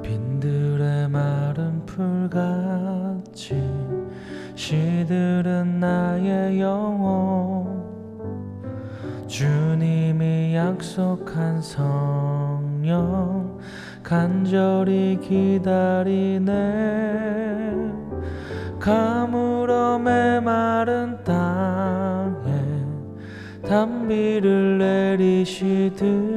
빈들의 마른 풀같이 시들은 나의 영혼. 주님이 약속한 성령 간절히 기다리네. 가물어 메마른 땅에 담비를 내리시듯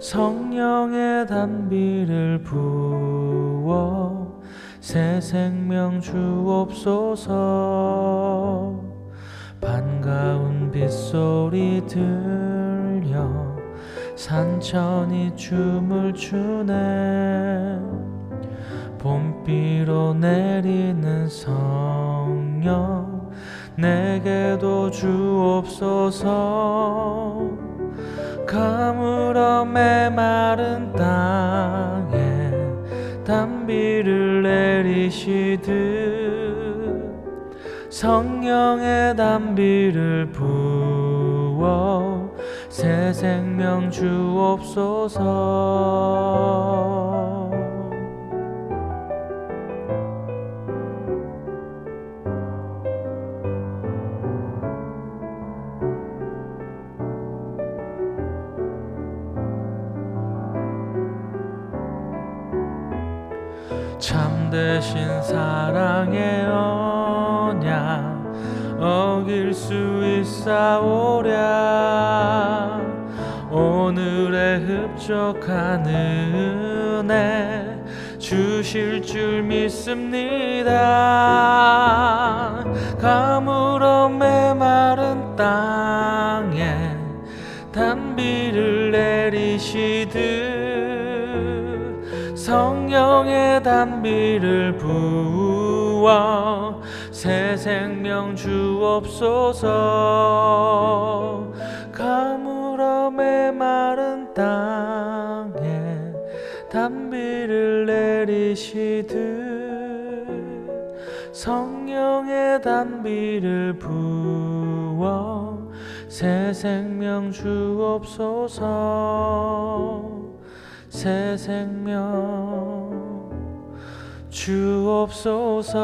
성령의 단비를 부어 새 생명 주옵소서. 반가운 빗소리 들려 산천이 춤을 추네. 봄비로 내리는 성령 내게도 주옵소서 가물어 메마른 땅에 단비를 내리시듯 성령의 단비를 부어 새 생명 주옵소서 참되신 사랑의 언약 어길 수 있사오랴. 오늘의 흡족한 은혜 주실 줄 믿습니다. 가물어 메마른 땅에 단비를 내리시듯 성령의 단비를 부어 새 생명 주옵소서. 가물어 메마른 땅에 단비를 내리시듯 성령의 단비를 부어 새 생명 주옵소서. 새 생명 주옵소서